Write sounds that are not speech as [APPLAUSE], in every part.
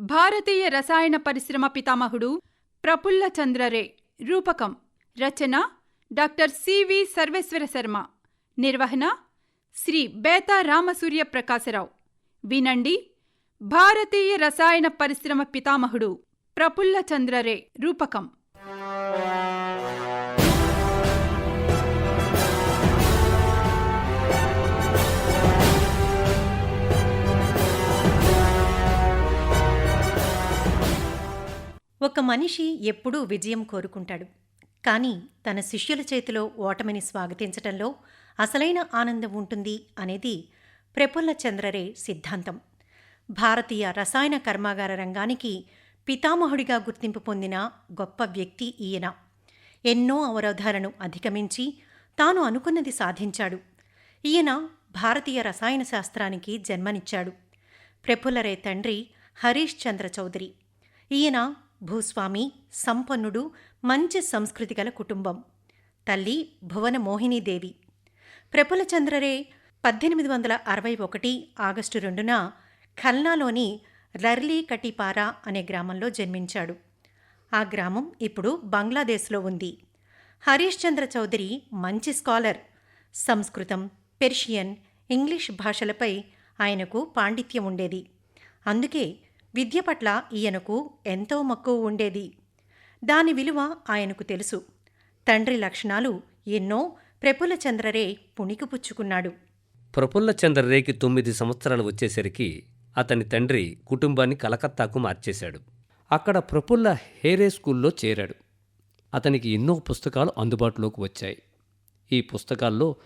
భారతీయ రసాయన పరిశ్రమ పితామహుడు ప్రఫుల్ల చంద్రరే రూపకం. రచన డాక్టర్ సివి సర్వేశ్వర శర్మ నిర్వహణ శ్రీ బేతా రామసూర్య ప్రకాశరావు. వినండి. భారతీయ రసాయన పరిశ్రమ పితామహుడు ప్రఫుల్ల చంద్రరే రూపకం. ఒక మనిషి ఎప్పుడూ విజయం కోరుకుంటాడు. కానీ తన శిష్యుల చేతిలో ఓటమిని స్వాగతించటంలో అసలైన ఆనందం ఉంటుంది అనేది ప్రఫుల్ల చంద్రరే సిద్ధాంతం. భారతీయ రసాయన కర్మాగార రంగానికి పితామహుడిగా గుర్తింపు పొందిన గొప్ప వ్యక్తి ఈయన. ఎన్నో అవరోధాలను అధిగమించి తాను అనుకున్నది సాధించాడు. ఈయన భారతీయ రసాయన శాస్త్రానికి జన్మనిచ్చాడు. ప్రఫుల్లరే తండ్రి హరీష్ చంద్ర చౌదరి. ఈయన భూస్వామి సంపన్నుడు మంచి సంస్కృతి గల కుటుంబం. తల్లి భువన మోహినీదేవి ప్రఫుల్లచంద్రరే పద్దెనిమిది వందల అరవై ఒకటి ఆగస్టు రెండున ఖల్నాలోని రర్లీ కటిపారా అనే గ్రామంలో జన్మించాడు. ఆ గ్రామం ఇప్పుడు బంగ్లాదేశ్లో ఉంది. హరీష్ చంద్ర చౌదరి మంచి స్కాలర్. సంస్కృతం పెర్షియన్ ఇంగ్లీష్ భాషలపై ఆయనకు పాండిత్యం ఉండేది. అందుకే విద్య పట్ల ఈయనకు ఎంతో మక్కువ ఉండేది. దాని విలువ ఆయనకు తెలుసు. తండ్రి లక్షణాలు ఎన్నో ప్రఫుల్లచంద్రరే పుణికిపుచ్చుకున్నాడు. ప్రఫుల్లచంద్రరేకి తొమ్మిది సంవత్సరాలు వచ్చేసరికి అతని తండ్రి కుటుంబాన్ని కలకత్తాకు మార్చేశాడు. అక్కడ ప్రఫుల్ల హేరే స్కూల్లో చేరాడు. అతనికి ఎన్నో పుస్తకాలు అందుబాటులోకి వచ్చాయి. ఈ పుస్తకాల్లో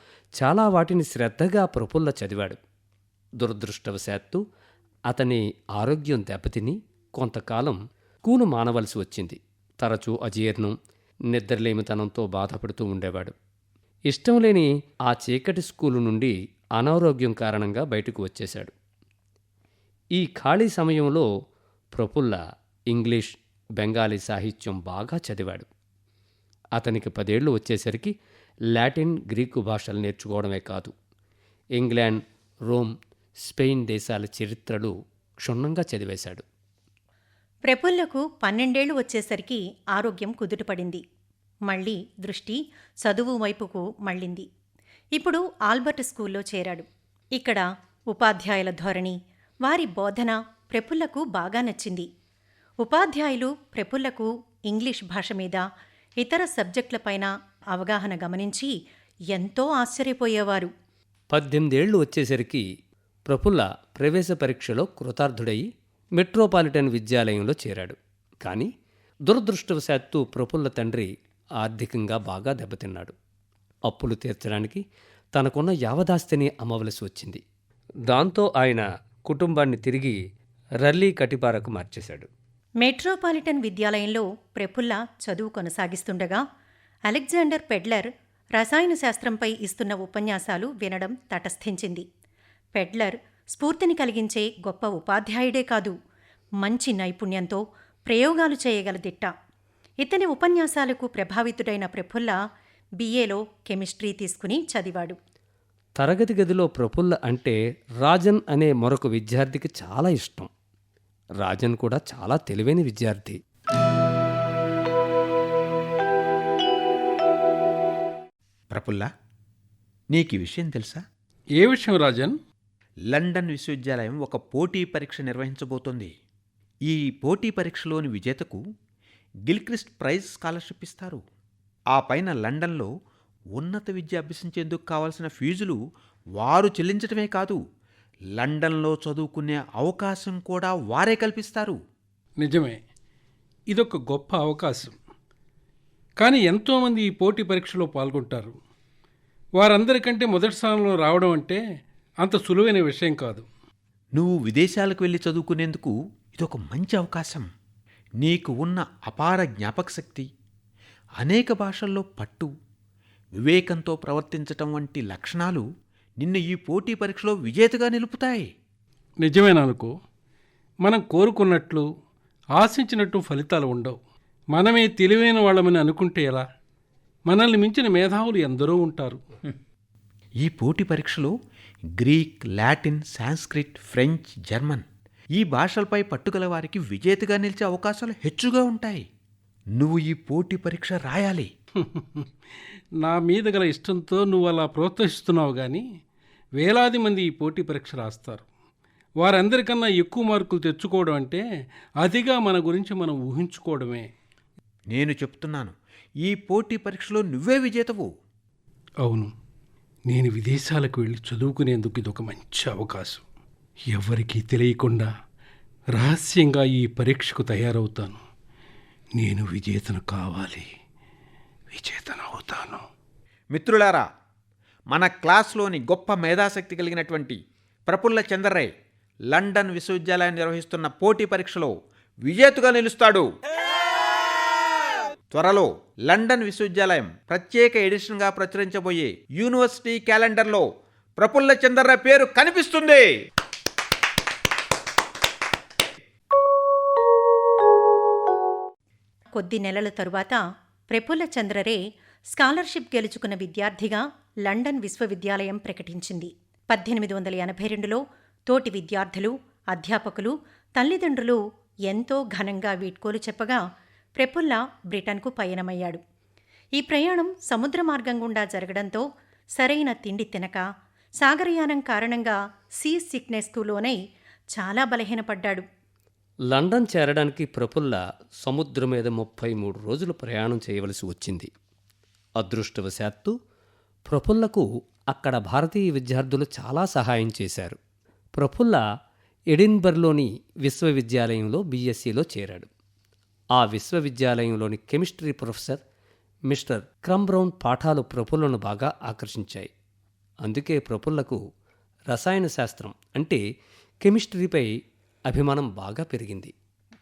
చాలా వాటిని శ్రద్ధగా ప్రఫుల్ల చదివాడు. దురదృష్టవశాత్తు అతని ఆరోగ్యం దెబ్బతిని కొంతకాలం కూను మానవలసి వచ్చింది. తరచూ అజీర్ణం నిద్రలేమితనంతో బాధపడుతూ ఉండేవాడు. ఇష్టం లేని ఆ చీకటి స్కూలు నుండి అనారోగ్యం కారణంగా బయటకు వచ్చేశాడు. ఈ ఖాళీ సమయంలో ప్రఫుల్ల ఇంగ్లీష్ బెంగాలీ సాహిత్యం బాగా చదివాడు. అతనికి పదేళ్ళు వచ్చేసరికి లాటిన్ గ్రీకు భాషలు నేర్చుకోవడమే కాదు. ఇంగ్లాండ్ రోమ్ స్పెయిన్ దేశాల చరిత్రలు క్షుణ్ణంగా చదివేశాడు. ప్రఫుల్లకు పన్నెండేళ్ళు వచ్చేసరికి ఆరోగ్యం కుదుటపడింది. మళ్ళీ దృష్టి చదువు వైపుకు మళ్ళింది. ఇప్పుడు ఆల్బర్ట్ స్కూల్లో చేరాడు. ఇక్కడ ఉపాధ్యాయుల ధోరణి వారి బోధన ప్రఫుల్లకు బాగా నచ్చింది. ఉపాధ్యాయులు ప్రఫుల్లకు ఇంగ్లీష్ భాష మీద ఇతర సబ్జెక్టులపైన అవగాహన గమనించి ఎంతో ఆశ్చర్యపోయేవారు. పద్దెనిమిదేళ్ళు వచ్చేసరికి ప్రఫుల్ల ప్రవేశ పరీక్షలో కృతార్థుడై మెట్రోపాలిటన్ విద్యాలయంలో చేరాడు. కానీ దురదృష్టవశాత్తు ప్రఫుల్ల తండ్రి ఆర్థికంగా బాగా దెబ్బతిన్నాడు. అప్పులు తీర్చడానికి తనకున్న యావదాస్తిని అమ్మవలసి వచ్చింది. దాంతో ఆయన కుటుంబాన్ని తిరిగి రల్లీ కటిపారకు మార్చేశాడు. మెట్రోపాలిటన్ విద్యాలయంలో ప్రఫుల్ల చదువు కొనసాగిస్తుండగా అలెగ్జాండర్ పెడ్లర్ రసాయన శాస్త్రంపై ఇస్తున్న ఉపన్యాసాలు వినడం తటస్థించింది. పెడ్లర్ స్ఫూర్తిని కలిగించే గొప్ప ఉపాధ్యాయుడే కాదు. మంచి నైపుణ్యంతో ప్రయోగాలు చేయగల దిట్ట ఇతని ఉపన్యాసాలకు ప్రభావితుడైన ప్రఫుల్ల బిఏలో కెమిస్ట్రీ తీసుకుని చదివాడు. తరగతి గదిలో ప్రఫుల్ల అంటే రాజన్ అనే మరొక విద్యార్థికి చాలా ఇష్టం. రాజన్ కూడా చాలా తెలివైన విద్యార్థి. ప్రఫుల్ల నీకు ఈ విషయం తెలుసా? ఏ విషయం రాజన్? లండన్ విశ్వవిద్యాలయం ఒక పోటీ పరీక్ష నిర్వహించబోతోంది. ఈ పోటీ పరీక్షలోని విజేతకు గిల్క్రిస్ట్ ప్రైజ్ స్కాలర్షిప్ ఇస్తారు. ఆ పైన లండన్లో ఉన్నత విద్య అభ్యసించేందుకు కావాల్సిన ఫీజులు వారు చెల్లించడమే కాదు లండన్లో చదువుకునే అవకాశం కూడా వారే కల్పిస్తారు. నిజమే. ఇదొక గొప్ప అవకాశం. కానీ ఎంతోమంది ఈ పోటీ పరీక్షలో పాల్గొంటారు. వారందరికంటే మొదటి స్థానంలో రావడం అంటే అంత సులువైన విషయం కాదు. నువ్వు విదేశాలకు వెళ్ళి చదువుకునేందుకు ఇదొక మంచి అవకాశం. నీకు ఉన్న అపార జ్ఞాపక శక్తి అనేక భాషల్లో పట్టు వివేకంతో ప్రవర్తించటం వంటి లక్షణాలు నిన్ను ఈ పోటీ పరీక్షలో విజేతగా నిలుపుతాయి. నిజమేననుకో మనం కోరుకున్నట్లు ఆశించినట్టు ఫలితాలు ఉండవు. మనమే తెలివైన వాళ్ళమని అనుకుంటే ఎలా? మనల్ని మించిన మేధావులు ఎందరో ఉంటారు. ఈ పోటీ పరీక్షలో Greek Latin Sanskrit French German ఈ భాషలపై పట్టుగల వారికి విజేతగా నిలిచే అవకాశాలు హెచ్చుగా ఉంటాయి. నువ్వు ఈ పోటీ పరీక్ష రాయాలి. [LAUGHS] నా మీద గల ఇష్టంతో నువ్వు అలా ప్రోత్సహిస్తున్నావు కానీ వేలాది మంది ఈ పోటీ పరీక్ష రాస్తారు. వారందరికన్నా ఎక్కువ మార్కులు తెచ్చుకోవడం అంటే అదిగా మన గురించి మనం ఊహించుకోవడమే. నేను చెప్తున్నాను ఈ పోటీ పరీక్షలో నువ్వే విజేతవు. అవును. నేను విదేశాలకు వెళ్ళి చదువుకునేందుకు ఇదొక మంచి అవకాశం. ఎవరికీ తెలియకుండా రహస్యంగా ఈ పరీక్షకు తయారవుతాను. నేను విజేతను కావాలి. విజేతను అవుతాను మిత్రులారా మన క్లాస్లోని గొప్ప మేధాశక్తి కలిగినటువంటి ప్రఫుల్ల చంద్రరై లండన్ విశ్వవిద్యాలయం నిర్వహిస్తున్న పోటీ పరీక్షలో విజేతగా నిలుస్తాడు. త్వరలో లండన్ విశ్వవిద్యాలయం ప్రత్యేక ఎడిషన్గా ప్రచురించబోయే యూనివర్సిటీ క్యాలెండర్లో ప్రఫుల్ల చంద్ర పేరు కనిపిస్తుంది. కొద్ది నెలల తరువాత ప్రఫుల్ల చంద్రరే స్కాలర్షిప్ గెలుచుకున్న విద్యార్థిగా లండన్ విశ్వవిద్యాలయం ప్రకటించింది. పద్దెనిమిది వందల ఎనభై రెండులో తోటి విద్యార్థులు అధ్యాపకులు తల్లిదండ్రులు ఎంతో ఘనంగా వీడ్కోలు చెప్పగా ప్రఫుల్ల బ్రిటన్కు పయనమయ్యాడు. ఈ ప్రయాణం సముద్ర మార్గం గుండా జరగడంతో సరైన తిండి తినక సాగరయానం కారణంగా సీ సిక్నెస్కు లోనై చాలా బలహీనపడ్డాడు. లండన్ చేరడానికి ప్రఫుల్ల సముద్రం మీద ముప్పై మూడు రోజులు ప్రయాణం చేయవలసి వచ్చింది. అదృష్టవశాత్తు ప్రఫుల్లకు అక్కడ భారతీయ విద్యార్థులు చాలా సహాయం చేశారు. ప్రఫుల్ల ఎడిన్బర్లోని విశ్వవిద్యాలయంలో బీఎస్సీలో చేరాడు. ఆ విశ్వవిద్యాలయంలోని chemistry professor mister Crum Brown పాఠాలు ప్రఫుల్లను బాగా ఆకర్షించాయి. అందుకే ప్రఫుల్లకు రసాయన శాస్త్రం అంటే కెమిస్ట్రీపై అభిమానం బాగా పెరిగింది.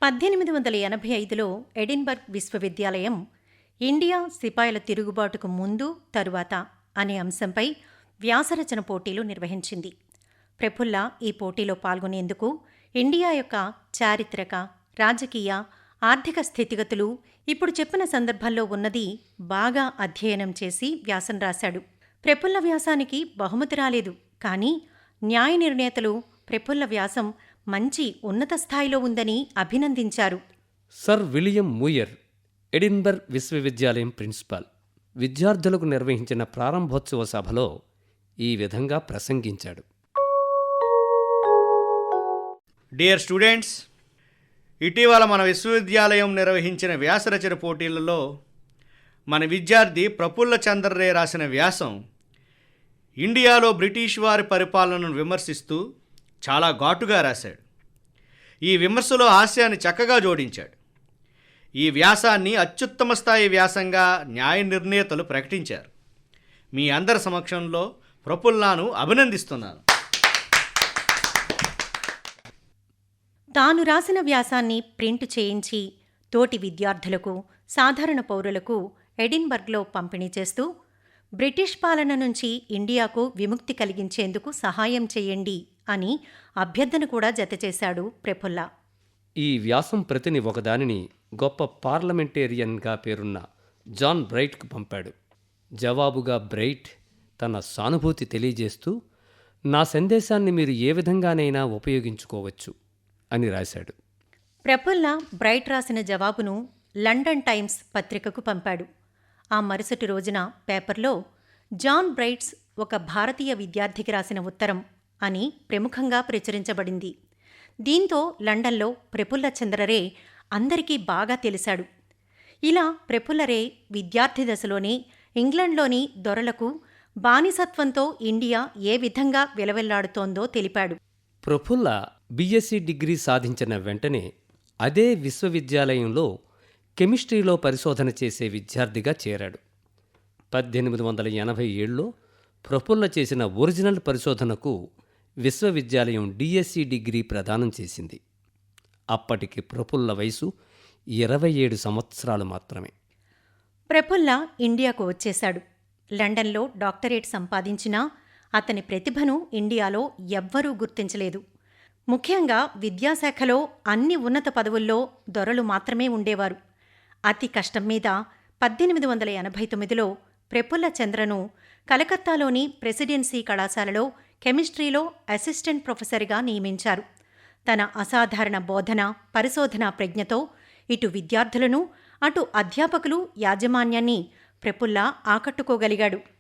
పద్దెనిమిది వందల ఎనభై ఐదులో ఎడిన్బర్గ్ విశ్వవిద్యాలయం ఇండియా సిపాయిల తిరుగుబాటుకు ముందు తరువాత అనే అంశంపై వ్యాసరచన పోటీలు నిర్వహించింది. ప్రఫుల్ల ఈ పోటీలో పాల్గొనేందుకు ఇండియా యొక్క చారిత్రక రాజకీయ ఆర్థిక స్థితిగతులు ఇప్పుడు చెప్పిన సందర్భంలో ఉన్నది బాగా అధ్యయనం చేసి వ్యాసం రాశాడు. ప్రఫుల్ల వ్యాసానికి బహుమతి రాలేదు. కానీ న్యాయ నిర్ణేతలు ప్రఫుల్ల వ్యాసం మంచి ఉన్నత స్థాయిలో ఉందని అభినందించారు. సర్ విలియం మూయర్ ఎడిన్బర్గ్ విశ్వవిద్యాలయం ప్రిన్సిపాల్ విద్యార్థులకు నిర్వహించిన ప్రారంభోత్సవ సభలో ఈ విధంగా ప్రసంగించాడు. డియర్ స్టూడెంట్స్ ఇటీవల మన విశ్వవిద్యాలయం నిర్వహించిన వ్యాసరచన పోటీలలో మన విద్యార్థి ప్రఫుల్ల చంద్రరే రాసిన వ్యాసం ఇండియాలో బ్రిటిష్ వారి పరిపాలనను విమర్శిస్తూ చాలా ఘాటుగా రాశాడు. ఈ విమర్శలో హాస్యాన్ని చక్కగా జోడించాడు. ఈ వ్యాసాన్ని అత్యుత్తమ స్థాయి వ్యాసంగా న్యాయ నిర్ణేతలు ప్రకటించారు. మీ అందరి సమక్షంలో ప్రఫుల్లాను అభినందిస్తున్నాను. తాను రాసిన వ్యాసాన్ని ప్రింట్ చేయించి తోటి విద్యార్థులకు సాధారణ పౌరులకు ఎడిన్బర్గ్లో పంపిణీ చేస్తూ బ్రిటిష్ పాలన నుంచి ఇండియాకు విముక్తి కలిగించేందుకు సహాయం చేయండి అని అభ్యర్థన కూడా జతచేశాడు ప్రఫుల్ల. ఈ వ్యాసం ప్రతిని ఒకదానిని గొప్ప పార్లమెంటేరియన్గా పేరున్న జాన్ బ్రైట్కు పంపాడు. జవాబుగా బ్రైట్ తన సానుభూతి తెలియజేస్తూ నా సందేశాన్ని మీరు ఏ విధంగానైనా ఉపయోగించుకోవచ్చు. అని రాశాడు. ప్రఫుల్ల బ్రైట్ రాసిన జవాబును లండన్ టైమ్స్ పత్రికకు పంపాడు. ఆ మరుసటి రోజున పేపర్లో జాన్ బ్రైట్స్ ఒక భారతీయ విద్యార్థికి రాసిన ఉత్తరం అని ప్రముఖంగా ప్రచురించబడింది. దీంతో లండన్లో ప్రఫుల్ల చంద్రరే అందరికీ బాగా తెలిశాడు ఇలా ప్రఫుల్లరే విద్యార్థి దశలోనే ఇంగ్లండ్లోని దొరలకు బానిసత్వంతో ఇండియా ఏ విధంగా విలవెల్లాడుతోందో తెలిపాడు. ప్రఫుల్ల బీఎస్సీ డిగ్రీ సాధించిన వెంటనే అదే విశ్వవిద్యాలయంలో కెమిస్ట్రీలో పరిశోధన చేసే విద్యార్థిగా చేరాడు. పద్దెనిమిది వందల ఎనభై ఏడులో ప్రఫుల్ల చేసిన ఒరిజినల్ పరిశోధనకు విశ్వవిద్యాలయం డిఎస్సి డిగ్రీ ప్రదానం చేసింది. అప్పటికి ప్రఫుల్ల వయసు ఇరవై ఏడు సంవత్సరాలు మాత్రమే. ప్రఫుల్ల ఇండియాకు వచ్చేశాడు. లండన్లో డాక్టరేట్ సంపాదించినా అతని ప్రతిభను ఇండియాలో ఎవ్వరూ గుర్తించలేదు. ముఖ్యంగా విద్యాశాఖలో అన్ని ఉన్నత పదవుల్లో దొరలు మాత్రమే ఉండేవారు. అతి కష్టం మీద పద్దెనిమిది వందల ఎనభై తొమ్మిదిలో ప్రఫుల్ల చంద్రను కలకత్తాలోని ప్రెసిడెన్సీ కళాశాలలో కెమిస్ట్రీలో అసిస్టెంట్ ప్రొఫెసర్గా నియమించారు. తన అసాధారణ బోధన పరిశోధనా ప్రజ్ఞతో ఇటు విద్యార్థులను అటు అధ్యాపకులు యాజమాన్యాన్ని ప్రఫుల్ల ఆకట్టుకోగలిగాడు.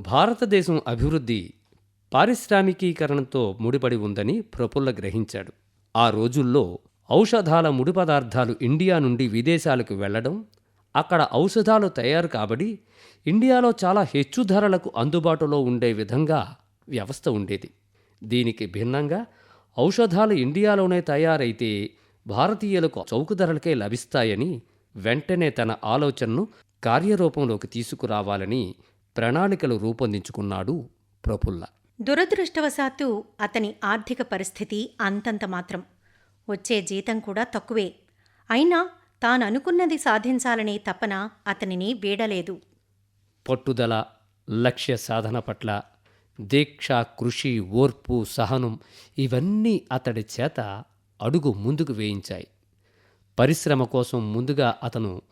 భారతదేశం అభివృద్ధి పారిశ్రామికీకరణతో ముడిపడి ఉందని ప్రఫుల్ల గ్రహించాడు. ఆ రోజుల్లో ఔషధాల ముడి పదార్థాలు ఇండియా నుండి విదేశాలకు వెళ్ళడం అక్కడ ఔషధాలు తయారు కాబడి ఇండియాలో చాలా హెచ్చు ధరలకు అందుబాటులో ఉండే విధంగా వ్యవస్థ ఉండేది. దీనికి భిన్నంగా ఔషధాలు ఇండియాలోనే తయారైతే భారతీయులకు చౌక ధరలకే లభిస్తాయని వెంటనే తన ఆలోచనను కార్యరూపంలోకి తీసుకురావాలని ప్రణాళికలు రూపొందించుకున్నాడు ప్రఫుల్ల. దురదృష్టవశాత్తు అతని ఆర్థిక పరిస్థితి అంతంత మాత్రం. వచ్చే జీతం కూడా తక్కువే. అయినా తాననుకున్నది సాధించాలనే తపన అతనిని వీడలేదు. పట్టుదల లక్ష్య సాధన పట్ల దీక్ష కృషి ఓర్పు సహనం ఇవన్నీ అతడి చేత అడుగు ముందుకు వేయించాయి. పరిశ్రమ కోసం ముందుగా అతను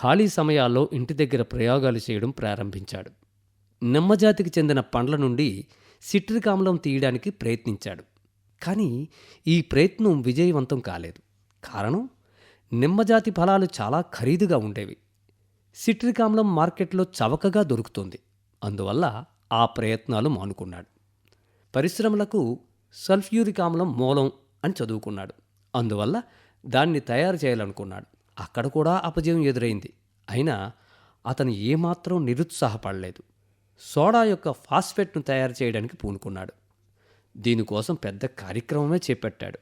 ఖాళీ సమయాల్లో ఇంటి దగ్గర ప్రయోగాలు చేయడం ప్రారంభించాడు. నిమ్మజాతికి చెందిన పండ్ల నుండి సిట్రిక్ ఆమ్లం తీయడానికి ప్రయత్నించాడు. కానీ ఈ ప్రయత్నం విజయవంతం కాలేదు. కారణం? నిమ్మజాతి ఫలాలు చాలా ఖరీదుగా ఉండేవి. సిట్రిక్ ఆమ్లం మార్కెట్లో చవకగా దొరుకుతుంది. అందువల్ల ఆ ప్రయత్నాలు మానుకున్నాడు. పరిశ్రమలకు సల్ఫ్యూరిక్ ఆమ్లం మూలం అని చదువుకున్నాడు. అందువల్ల దాన్ని తయారు చేయాలనుకున్నాడు. అక్కడ కూడా అపజయం ఎదురైంది. అయినా అతను ఏమాత్రం నిరుత్సాహపడలేదు. సోడా యొక్క ఫాస్ఫేట్ను తయారు చేయడానికి పూనుకున్నాడు. దీనికోసం పెద్ద కార్యక్రమమే చేపట్టాడు.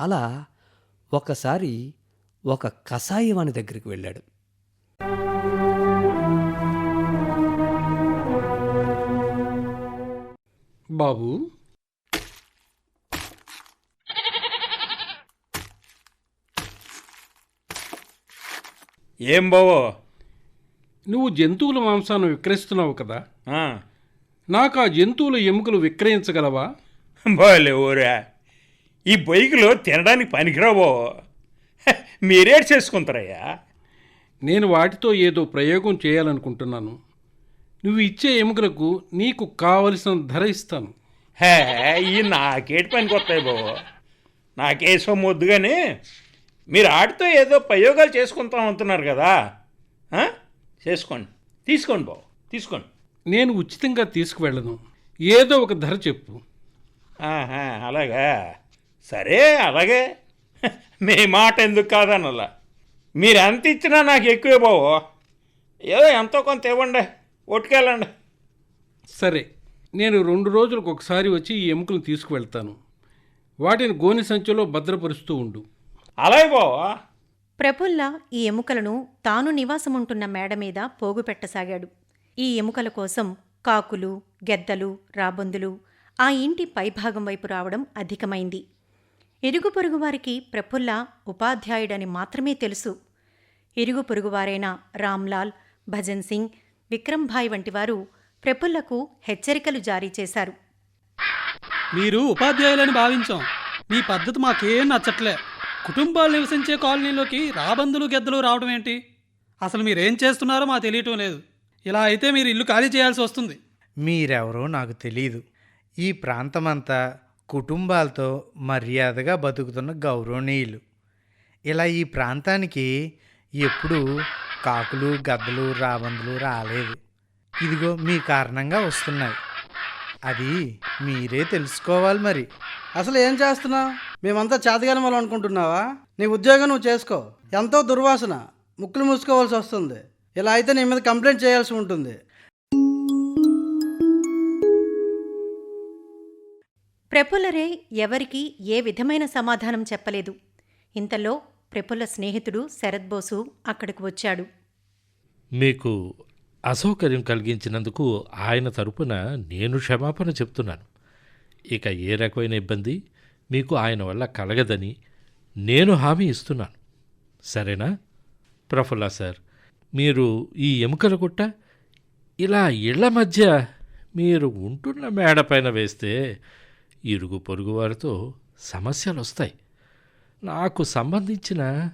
అలా ఒకసారి ఒక కషాయవాణి దగ్గరికి వెళ్ళాడు. బాబు? ఏం బావో? నువ్వు జంతువుల మాంసాన్ని విక్రయిస్తున్నావు కదా. నాకు ఆ జంతువుల ఎముకలు విక్రయించగలవా? బాలే ఊరా. ఈ బైకులో తినడానికి పనికిరావో. హ, మీరేట్ చేసుకుంటారయ్యా. నేను వాటితో ఏదో ప్రయోగం చేయాలనుకుంటున్నాను. నువ్వు ఇచ్చే ఎముకలకు నీకు కావలసిన ధర ఇస్తాను. హే ఈ నాకేటి పనికి వస్తాయి బావో నాకే సొమ్ము వద్దు కానీ మీరు ఆడితో ఏదో ప్రయోగాలు చేసుకుంటాం అంటున్నారు కదా? చేసుకోండి. తీసుకోండి బావ తీసుకోండి. నేను ఉచితంగా తీసుకువెళ్ళను. ఏదో ఒక ధర చెప్పు. ఆహా, అలాగా? సరే అలాగే. మీ మాట ఎందుకు కాదనలా? మీరు ఎంత ఇచ్చినా నాకు ఎక్కువే బావో ఏదో ఎంతో కొంత ఇవ్వండి ఒట్టుకెళ్ళండి. సరే నేను రెండు రోజులకు ఒకసారి వచ్చి ఈ ఎముకలు తీసుకువెళ్తాను. వాటిని గోని సంచిలో భద్రపరుస్తూ ఉండు. అలాగే బావా ప్రఫుల్ల ఈ ఎముకలను తాను నివాసముంటున్న మేడ మీద పోగు పెట్టసాగాడు ఈ ఎముకల కోసం కాకులు గెద్దలు రాబందులు ఆ ఇంటి పైభాగం వైపు రావడం అధికమైంది. ఇరుగు పొరుగువారికి ప్రఫుల్ల ఉపాధ్యాయుడని మాత్రమే తెలుసు. ఇరుగు పొరుగువారైన రామ్లాల్ భజన్ సింగ్ విక్రమ్భాయ్ వంటివారు ప్రఫుల్లకు హెచ్చరికలు జారీ చేశారు. మీరు ఉపాధ్యాయులని భావించాం. మీ పద్ధతి మాకేం నచ్చట్లే. కుటుంబాలు నివసించే కాలనీలోకి రాబందులు గెద్దలు రావడం ఏంటి? అసలు మీరేం చేస్తున్నారో మాకు తెలియటం లేదు. ఇలా అయితే మీరు ఇల్లు ఖాళీ చేయాల్సి వస్తుంది. మీరెవరో నాకు తెలియదు ఈ ప్రాంతమంతా కుటుంబాలతో మర్యాదగా బతుకుతున్న గౌరవనీయులు. ఇలా ఈ ప్రాంతానికి ఎప్పుడు కాకులు గద్దలు రాబందులు రాలేదు. ఇదిగో మీ కారణంగా వస్తున్నాయి. అది మీరే తెలుసుకోవాలి మరి. అసలు ఏం చేస్తున్నావు? మేమంతా చేతగాని వాళ్ళు అనుకుంటున్నావా? నీ ఉద్యోగం నువ్వు చేసుకో. ఎంతో దుర్వాసన. ముక్కులు మూసుకోవాల్సి వస్తుంది. ఇలా అయితే నీ మీద కంప్లైంట్ చేయాల్సి ఉంటుంది. ప్రఫుల్లరే ఎవరికీ ఏ విధమైన సమాధానం చెప్పలేదు. ఇంతలో ప్రఫుల్ల స్నేహితుడు శరత్ బోసు అక్కడికి వచ్చాడు. మీకు అసౌకర్యం కలిగించినందుకు ఆయన తరపున నేను క్షమాపణ చెప్తున్నాను. ఇక ఏ రకమైన ఇబ్బంది మీకు ఆయన వల్ల కలగదని నేను హామీ ఇస్తున్నాను. సరేనా? ప్రఫుల్లా సార్ మీరు ఈ ఎముకల గుట్ట ఇలా ఇళ్ళ మధ్య మీరు ఉంటున్న మేడపైన వేస్తే ఇరుగు పొరుగు వారితో సమస్యలు వస్తాయి నాకు సంబంధించిన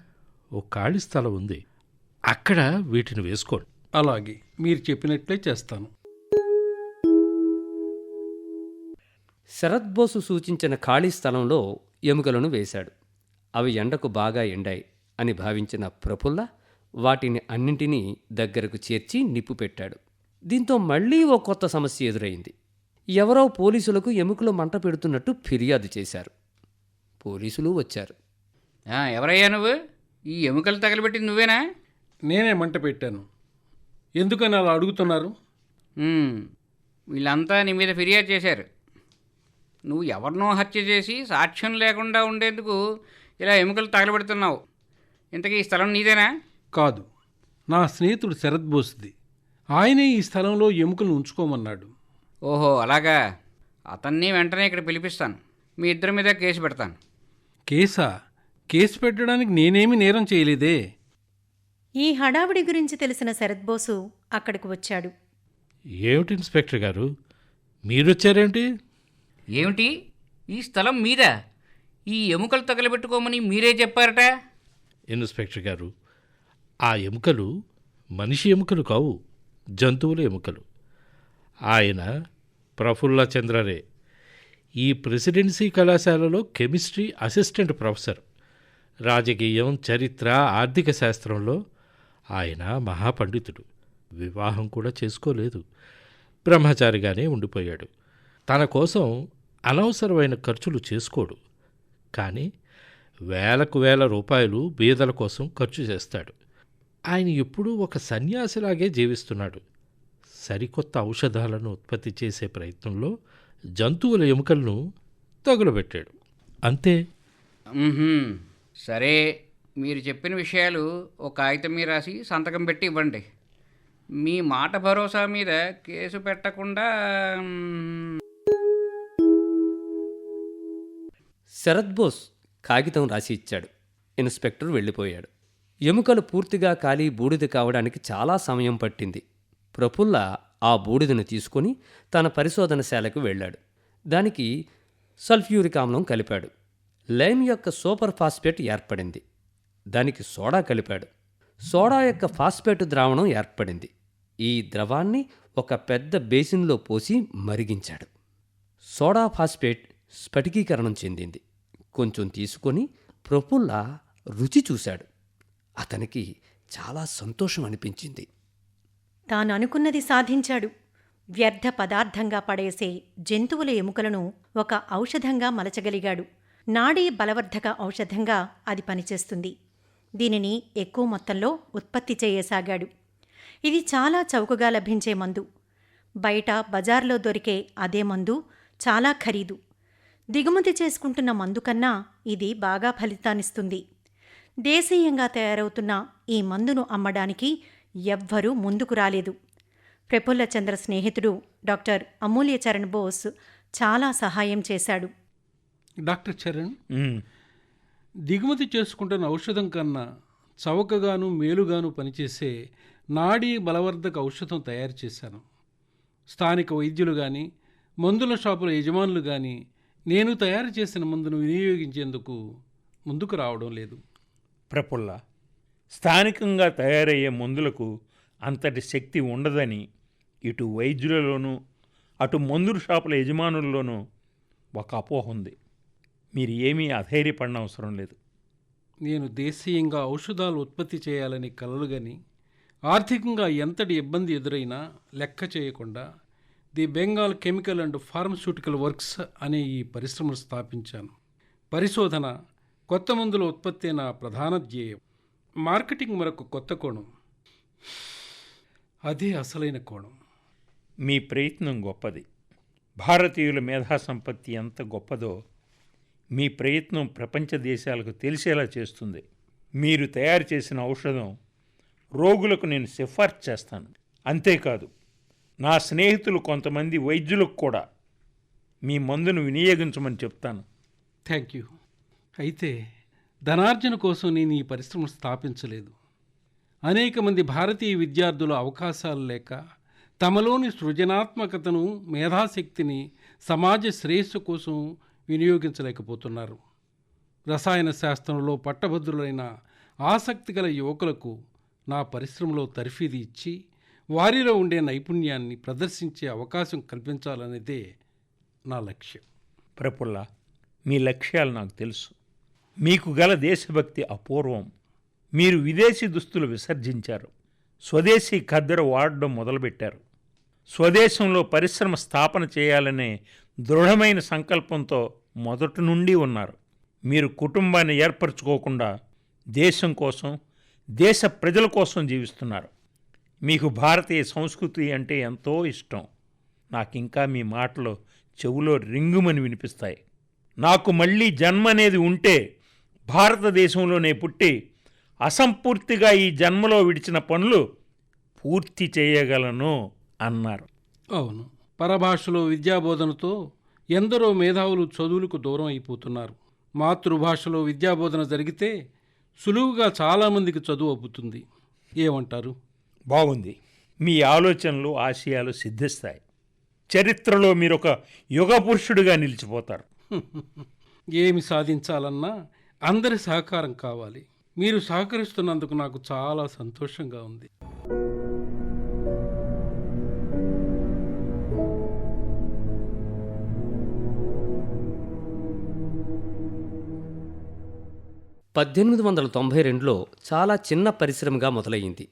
ఓ ఖాళీ స్థలం ఉంది. అక్కడ వీటిని వేసుకోండి. అలాగే మీరు చెప్పినట్లే చేస్తాను. శరత్ బోసు సూచించిన ఖాళీ స్థలంలో ఎముకలను వేశాడు. అవి ఎండకు బాగా ఎండాయి అని భావించిన ప్రఫుల్ల వాటిని అన్నింటినీ దగ్గరకు చేర్చి నిప్పు పెట్టాడు. దీంతో మళ్ళీ ఓ కొత్త సమస్య ఎదురైంది. ఎవరో పోలీసులకు ఎముకలు మంట పెడుతున్నట్టు ఫిర్యాదు చేశారు. పోలీసులు వచ్చారు. ఆ, ఎవరయ్యా నువ్వు? ఈ ఎముకలు తగలబెట్టింది నువ్వేనా? నేనే మంట పెట్టాను. ఎందుకని అలా అడుగుతున్నారు? వీళ్ళంతా నీ మీద ఫిర్యాదు చేశారు. నువ్వు ఎవరినో హత్య చేసి సాక్ష్యం లేకుండా ఉండేందుకు ఇలా ఎముకలు తగలబెడుతున్నావు. ఇంతకీ ఈ స్థలం నీదేనా? కాదు. నా స్నేహితుడు శరత్ బోస్ది. ఆయనే ఈ స్థలంలో ఎముకలను ఉంచుకోమన్నాడు. ఓహో అలాగా. అతన్ని వెంటనే ఇక్కడ పిలిపిస్తాను. మీ ఇద్దరి మీద కేసు పెడతాను. కేసా? కేసు పెట్టడానికి నేనేమి నేరం చేయలేదే? ఈ హడావిడి గురించి తెలిసిన శరత్ బోసు అక్కడికి వచ్చాడు. ఏమిటి ఇన్స్పెక్టర్ గారు? మీరొచ్చారేంటి ఏమిటి? ఈ స్థలం మీదా? ఈ ఎముకలు తగలబెట్టుకోమని మీరే చెప్పారట? ఇన్స్పెక్టర్ గారు ఆ ఎముకలు మనిషి ఎముకలు కావు జంతువుల ఎముకలు. ఆయన ప్రఫుల్ల చంద్రరే ఈ ప్రెసిడెన్సీ కళాశాలలో కెమిస్ట్రీ అసిస్టెంట్ ప్రొఫెసర్. రాజకీయం చరిత్ర ఆర్థిక శాస్త్రంలో ఆయన మహాపండితుడు. వివాహం కూడా చేసుకోలేదు. బ్రహ్మచారిగానే ఉండిపోయాడు. తన కోసం అనవసరమైన ఖర్చులు చేసుకోడు. కానీ వేలకు వేల రూపాయలు బీదల కోసం ఖర్చు చేస్తాడు. ఆయన ఎప్పుడూ ఒక సన్యాసిలాగే జీవిస్తున్నాడు. సరికొత్త ఔషధాలను ఉత్పత్తి చేసే ప్రయత్నంలో జంతువుల ఎముకలను తగులబెట్టాడు. అంతే. సరే. మీరు చెప్పిన విషయాలు ఒక కాగితం మీద రాసి సంతకం పెట్టి ఇవ్వండి. మీ మాట భరోసా మీద కేసు పెట్టకుండా శరత్ బోస్ కాగితం రాసి ఇచ్చాడు. ఇన్స్పెక్టర్ వెళ్ళిపోయాడు. ఎముకలు పూర్తిగా ఖాళీ బూడిద కావడానికి చాలా సమయం పట్టింది. ప్రఫుల్ల ఆ బూడిదను తీసుకొని తన పరిశోధనశాలకు వెళ్ళాడు. దానికి సల్ఫ్యూరిక్ ఆమ్లం కలిపాడు. లైమ్ యొక్క సూపర్ ఫాస్ఫేట్ ఏర్పడింది. దానికి సోడా కలిపాడు. సోడా యొక్క ఫాస్ఫేట్ ద్రావణం ఏర్పడింది. ఈ ద్రవాన్ని ఒక పెద్ద బేసిన్లో పోసి మరిగించాడు. సోడా ఫాస్ఫేట్ స్ఫటికీకరణం చెందింది. కొంచెం తీసుకొని ప్రఫుల్ల రుచి చూశాడు. అతనికి చాలా సంతోషం అనిపించింది. తాను అనుకున్నది సాధించాడు. వ్యర్థ పదార్థంగా పడేసే జంతువుల ఎముకలను ఒక ఔషధంగా మలచగలిగాడు. నాడీ బలవర్ధక ఔషధంగా అది పనిచేస్తుంది. దీనిని ఎక్కువ మొత్తంలో ఉత్పత్తి చేయసాగాడు. ఇది చాలా చౌకగా లభించే మందు. బయట బజార్లో దొరికే అదే మందు చాలా ఖరీదు. దిగుమతి చేసుకుంటున్న మందు కన్నా ఇది బాగా ఫలితాన్నిస్తుంది. దేశీయంగా తయారవుతున్న ఈ మందును అమ్మడానికి ఎవ్వరూ ముందుకు రాలేదు. ప్రఫుల్ల చంద్ర స్నేహితుడు డాక్టర్ అమూల్య చరణ్ బోస్ చాలా సహాయం చేశాడు. డాక్టర్ చరణ్? దిగుమతి చేసుకుంటున్న ఔషధం కన్నా చవకగాను మేలుగాను పనిచేసే నాడీ బలవర్ధక ఔషధం తయారు చేశాను. స్థానిక వైద్యులు కానీ మందుల షాపుల యజమానులు కానీ నేను తయారు చేసిన మందును వినియోగించేందుకు ముందుకు రావడం లేదు. ప్రఫుల్ల స్థానికంగా తయారయ్యే మందులకు అంతటి శక్తి ఉండదని ఇటు వైద్యులలోనూ అటు మందుల షాపుల యజమానుల్లోనూ ఒక అపోహ ఉంది. మీరు ఏమీ అధైర్యపడిన అవసరం లేదు. నేను దేశీయంగా ఔషధాలు ఉత్పత్తి చేయాలని కలలుగని ఆర్థికంగా ఎంతటి ఇబ్బంది ఎదురైనా లెక్క చేయకుండా the Bengal chemical and pharmaceutical works అనే ఈ పరిశ్రమను స్థాపించాను. పరిశోధన కొత్త మందుల ఉత్పత్తి నా ప్రధాన ధ్యేయం. మార్కెటింగ్ మరొక కొత్త కోణం. అదే అసలైన కోణం. మీ ప్రయత్నం గొప్పది. భారతీయుల మేధా సంపత్తి ఎంత గొప్పదో మీ ప్రయత్నం ప్రపంచ దేశాలకు తెలిసేలా చేస్తుంది. మీరు తయారు చేసిన ఔషధం రోగులకు నేను సిఫార్సు చేస్తాను. అంతేకాదు నా స్నేహితులు కొంతమంది వైద్యులకు కూడా మీ మందును వినియోగించమని చెప్తాను. Thank you. అయితే ధనార్జన కోసం నేను ఈ పరిశ్రమ స్థాపించలేదు. అనేక మంది భారతీయ విద్యార్థుల అవకాశాలు లేక తమలోని సృజనాత్మకతను మేధాశక్తిని సమాజ శ్రేయస్సు కోసం వినియోగించలేకపోతున్నారు. రసాయన శాస్త్రంలో పట్టభద్రులైన ఆసక్తి గల యువకులకు నా పరిశ్రమలో తర్ఫీది ఇచ్చి వారిలో ఉండే నైపుణ్యాన్ని ప్రదర్శించే అవకాశం కల్పించాలనేదే నా లక్ష్యం. ప్రపుల్ల మీ లక్ష్యాలు నాకు తెలుసు. మీకు గల దేశభక్తి అపూర్వం. మీరు విదేశీ దుస్తులు విసర్జించారు. స్వదేశీ ఖద్దరు వాడడం మొదలుపెట్టారు. స్వదేశంలో పరిశ్రమ స్థాపన చేయాలనే దృఢమైన సంకల్పంతో మొదటి నుండి ఉన్నారు. మీరు కుటుంబాన్ని ఏర్పరచుకోకుండా దేశం కోసం దేశ ప్రజల కోసం జీవిస్తున్నారు. మీకు భారతీయ సంస్కృతి అంటే ఎంతో ఇష్టం. నాకు ఇంకా మీ మాటలు చెవులో రింగుమని వినిపిస్తాయి. నాకు మళ్ళీ జన్మ అనేది ఉంటే భారతదేశంలోనే పుట్టి అసంపూర్తిగా ఈ జన్మలో విడిచిన పనులు పూర్తి చేయగలను అన్నారు. అవును. పరభాషలో విద్యాబోధనతో ఎందరో మేధావులు చదువులకు దూరం అయిపోతున్నారు. మాతృభాషలో విద్యాబోధన జరిగితే సులువుగా చాలామందికి చదువు అబ్బుతుంది. ఏమంటారు? బాగుంది. మీ ఆలోచనలు ఆశయాలు సిద్ధిస్తాయి. చరిత్రలో మీరు ఒక యుగ పురుషుడిగా నిలిచిపోతారు. [LAUGHS] ఏమి సాధించాలన్నా అందరి సహకారం కావాలి. మీరు సహకరిస్తున్నందుకు నాకు చాలా సంతోషంగా ఉంది. పద్దెనిమిది వందల తొంభై రెండులో చాలా చిన్న పరిశ్రమగా మొదలయ్యింది.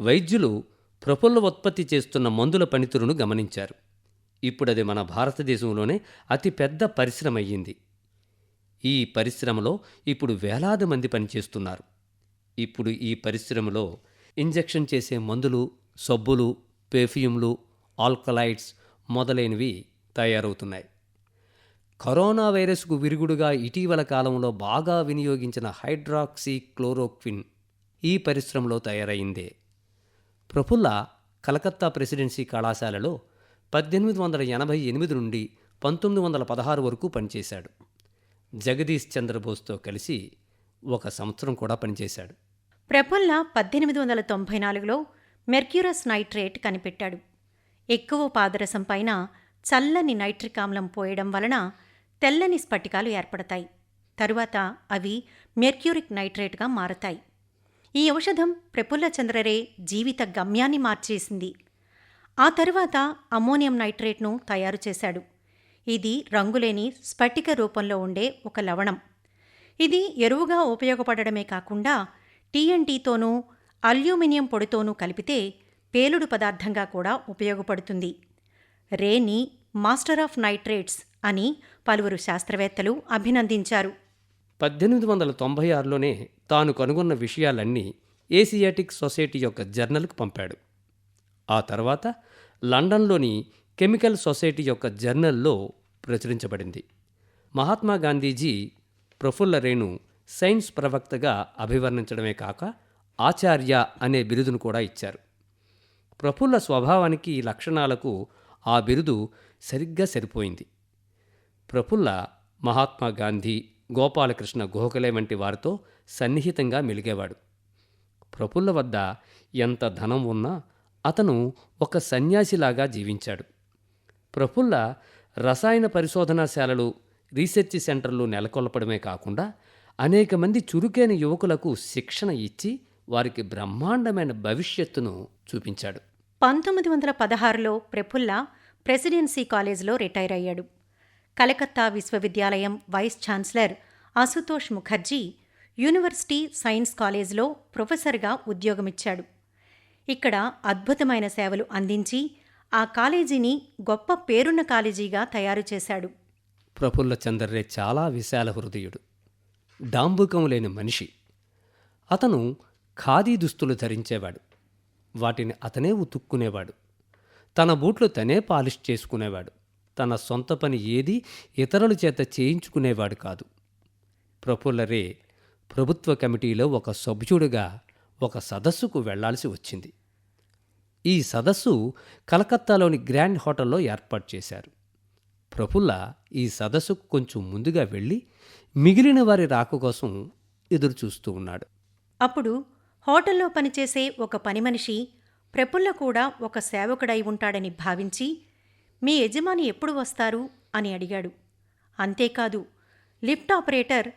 వైద్యులు ప్రఫుల్ల ఉత్పత్తి చేస్తున్న మందుల పనితీరును గమనించారు. ఇప్పుడది మన భారతదేశంలోనే అతిపెద్ద పరిశ్రమ అయ్యింది ఈ పరిశ్రమలో ఇప్పుడు వేలాది మంది పనిచేస్తున్నారు. ఇప్పుడు ఈ పరిశ్రమలో ఇంజెక్షన్ చేసే మందులు సబ్బులు పెర్ఫ్యూమ్లు ఆల్కలైడ్స్ మొదలైనవి తయారవుతున్నాయి. కరోనా వైరస్కు విరుగుడుగా ఇటీవల కాలంలో బాగా వినియోగించిన హైడ్రాక్సీ క్లోరోక్విన్ ఈ పరిశ్రమలో తయారైందే. ప్రఫుల్ల కలకత్తా ప్రెసిడెన్సీ కళాశాలలో పద్దెనిమిది వందల ఎనభై ఎనిమిది నుండి పంతొమ్మిది వందల పదహారు వరకు పనిచేశాడు. జగదీష్ చంద్రబోస్తో కలిసి ఒక సంవత్సరం కూడా పనిచేశాడు. ప్రఫుల్ల పద్దెనిమిది వందల తొంభై నాలుగులో మెర్క్యూరస్ నైట్రేట్ కనిపెట్టాడు. ఎక్కువ పాదరసం పైన చల్లని నైట్రిక్ ఆమ్లం పోయడం వలన తెల్లని స్ఫటికాలు ఏర్పడతాయి. తరువాత అవి మెర్క్యూరిక్ నైట్రేట్గా మారతాయి. ఈ ఔషధం ప్రఫుల్ల చంద్రరే జీవిత గమ్యాన్ని మార్చేసింది. ఆ తరువాత అమ్మోనియం నైట్రేట్ను తయారు చేశాడు. ఇది రంగులేని స్ఫటిక రూపంలో ఉండే ఒక లవణం. ఇది ఎరువుగా ఉపయోగపడడమే కాకుండా టీఎన్టీతోనూ అల్యూమినియం పొడితోనూ కలిపితే పేలుడు పదార్థంగా కూడా ఉపయోగపడుతుంది. రేని మాస్టర్ ఆఫ్ నైట్రేట్స్ అని పలువురు శాస్త్రవేత్తలు అభినందించారు. పద్దెనిమిది వందల తొంభై ఆరులోనే తాను కనుగొన్న విషయాలన్నీ ఏసియాటిక్ సొసైటీ యొక్క జర్నల్కు పంపాడు. ఆ తర్వాత లండన్లోని కెమికల్ సొసైటీ యొక్క జర్నల్లో ప్రచురించబడింది. మహాత్మా గాంధీజీ ప్రఫుల్ల రేణు సైన్స్ ప్రవక్తగా అభివర్ణించడమే కాక ఆచార్య అనే బిరుదును కూడా ఇచ్చారు. ప్రఫుల్ల స్వభావానికి లక్షణాలకు ఆ బిరుదు సరిగ్గా సరిపోయింది. ప్రఫుల్ల మహాత్మా గాంధీ గోపాలకృష్ణ గోఖలే వంటి వారితో సన్నిహితంగా మెలిగేవాడు. ప్రఫుల్ల వద్ద ఎంత ధనం ఉన్నా అతను ఒక సన్యాసిలాగా జీవించాడు. ప్రఫుల్ల రసాయన పరిశోధనాశాలలు రీసెర్చ్ సెంటర్లు నెలకొల్పడమే కాకుండా అనేక మంది చురుకైన యువకులకు శిక్షణ ఇచ్చి వారికి బ్రహ్మాండమైన భవిష్యత్తును చూపించాడు. పంతొమ్మిది వందల పదహారులో ప్రఫుల్ల ప్రెసిడెన్సీ కాలేజీలో రిటైర్ అయ్యాడు. కలకత్తా విశ్వవిద్యాలయం vice chancellor Ashutosh Mukherjee university science కాలేజ్లో ప్రొఫెసర్గా ఉద్యోగమిచ్చాడు. ఇక్కడ అద్భుతమైన సేవలు అందించి ఆ కాలేజీని గొప్ప పేరున్న కాలేజీగా తయారు చేశాడు. ప్రఫుల్ల చంద్రరే చాలా విశాల హృదయుడు. డాంబుకం లేని మనిషి. అతను ఖాదీ దుస్తులు ధరించేవాడు. వాటిని అతనే ఉతుక్కునేవాడు. తన బూట్లు తనే పాలిష్ చేసుకునేవాడు. తన సొంత పని ఏది ఇతరుల చేత చేయించుకునేవాడు కాదు. ప్రఫుల్ల రే ప్రభుత్వ కమిటీలో ఒక సభ్యుడిగా ఒక సదస్సుకు వెళ్ళాల్సి వచ్చింది. ఈ సదస్సు కలకత్తాలోని గ్రాండ్ హోటల్లో ఏర్పాటు చేశారు. ప్రఫుల్ల ఈ సదస్సుకు కొంచెం ముందుగా వెళ్ళి మిగిలిన వారి రాక కోసం ఎదురు చూస్తూ ఉన్నాడు. అప్పుడు హోటల్లో పనిచేసే ఒక పని మనిషి ప్రఫుల్ల కూడా ఒక సేవకుడై ఉంటాడని భావించి మీ యజమాని ఎప్పుడు వస్తారు? అని అడిగాడు. అంతేకాదు లిఫ్ట్ ఆపరేటర్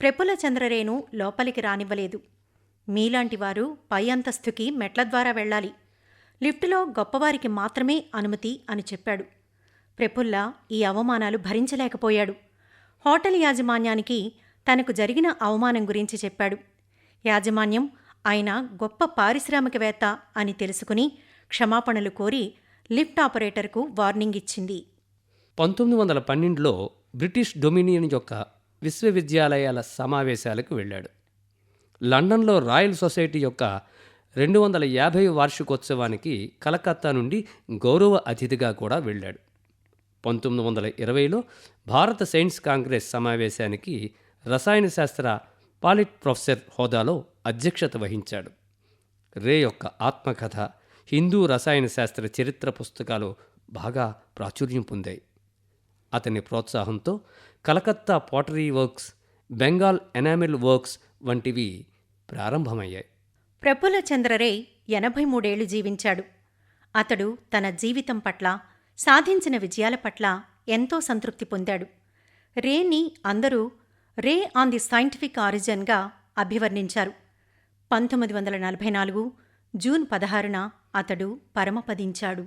ప్రపుల చంద్రరేను లోపలికి రానివ్వలేదు. మీలాంటి వారు పై అంతస్తుకి మెట్ల ద్వారా వెళ్ళాలి. లిఫ్టులో గొప్పవారికి మాత్రమే అనుమతి అని చెప్పాడు. ప్రఫుల్ల ఈ అవమానాలు భరించలేకపోయాడు. హోటల్ యాజమాన్యానికి తనకు జరిగిన అవమానం గురించి చెప్పాడు. యాజమాన్యం ఆయన గొప్ప పారిశ్రామికవేత్త అని తెలుసుకుని క్షమాపణలు కోరి లిఫ్ట్ ఆపరేటర్కు వార్నింగ్ ఇచ్చింది. పంతొమ్మిది వందల పన్నెండులో బ్రిటిష్ డొమినియన్ యొక్క విశ్వవిద్యాలయాల సమావేశాలకు వెళ్ళాడు. లండన్లో రాయల్ సొసైటీ యొక్క రెండు వందల యాభై వార్షికోత్సవానికి కలకత్తా నుండి గౌరవ అతిథిగా కూడా వెళ్ళాడు. పంతొమ్మిది వందల ఇరవైలో భారత సైన్స్ కాంగ్రెస్ సమావేశానికి రసాయన శాస్త్ర పాలిట్ ప్రొఫెసర్ హోదాలో అధ్యక్షత వహించాడు. రే యొక్క ఆత్మకథ హిందూ రసాయన శాస్త్ర చరిత్ర పుస్తకాలు బాగా ప్రాచుర్యం పొందాయి. అతని ప్రోత్సాహంతో Calcutta pottery works Bengal enamel works వంటివి ప్రారంభమయ్యాయి. ప్రఫుల్ల చంద్రరే ఎనభై మూడేళ్ళు జీవించాడు. అతడు తన జీవితం పట్ల సాధించిన విజయాల పట్ల ఎంతో సంతృప్తి పొందాడు. రేని అందరూ రే ఆన్ ది సైంటిఫిక్ ఆరిజన్గా అభివర్ణించారు. పంతొమ్మిది వందల నలభై నాలుగు జూన్ పదహారున అతడు పరమపదించాడు.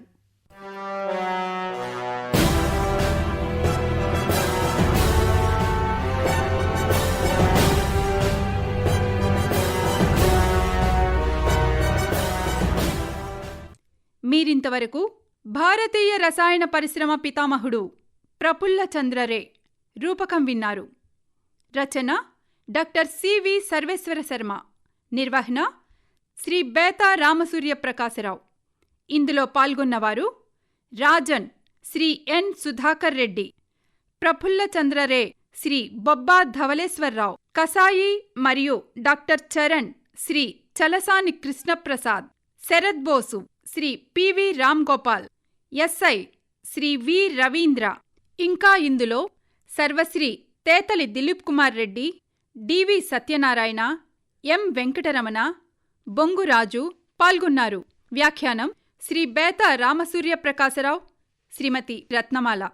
మీరింతవరకు భారతీయ రసాయన పరిశ్రమ పితామహుడు ప్రఫుల్ల చంద్రరే రూపకం విన్నారు. రచన డాక్టర్ సివి సర్వేశ్వర శర్మ. నిర్వహణ శ్రీ బేతా రామసూర్య ప్రకాశరావు. ఇందులో పాల్గొన్నవారు రాజన్ శ్రీ ఎన్ సుధాకర్ రెడ్డి ప్రఫుల్ల చంద్రరే శ్రీ బొబ్బా ధవలేశ్వరరావు కసాయి మరియు డాక్టర్ చరణ్ శ్రీ చలసాని కృష్ణప్రసాద్ శరత్ బోసు Shri PV Ram Gopal SI Shri V Ravindra ఇంకా ఇందులో సర్వశ్రీ తేతలి దిలీప్ కుమార్ రెడ్డి డివి సత్యనారాయణ ఎం వెంకటరమణ బొంగురాజు పాల్గొన్నారు. వ్యాఖ్యానం శ్రీ బేత రామసూర్య ప్రకాశరావు శ్రీమతి రత్నమాల.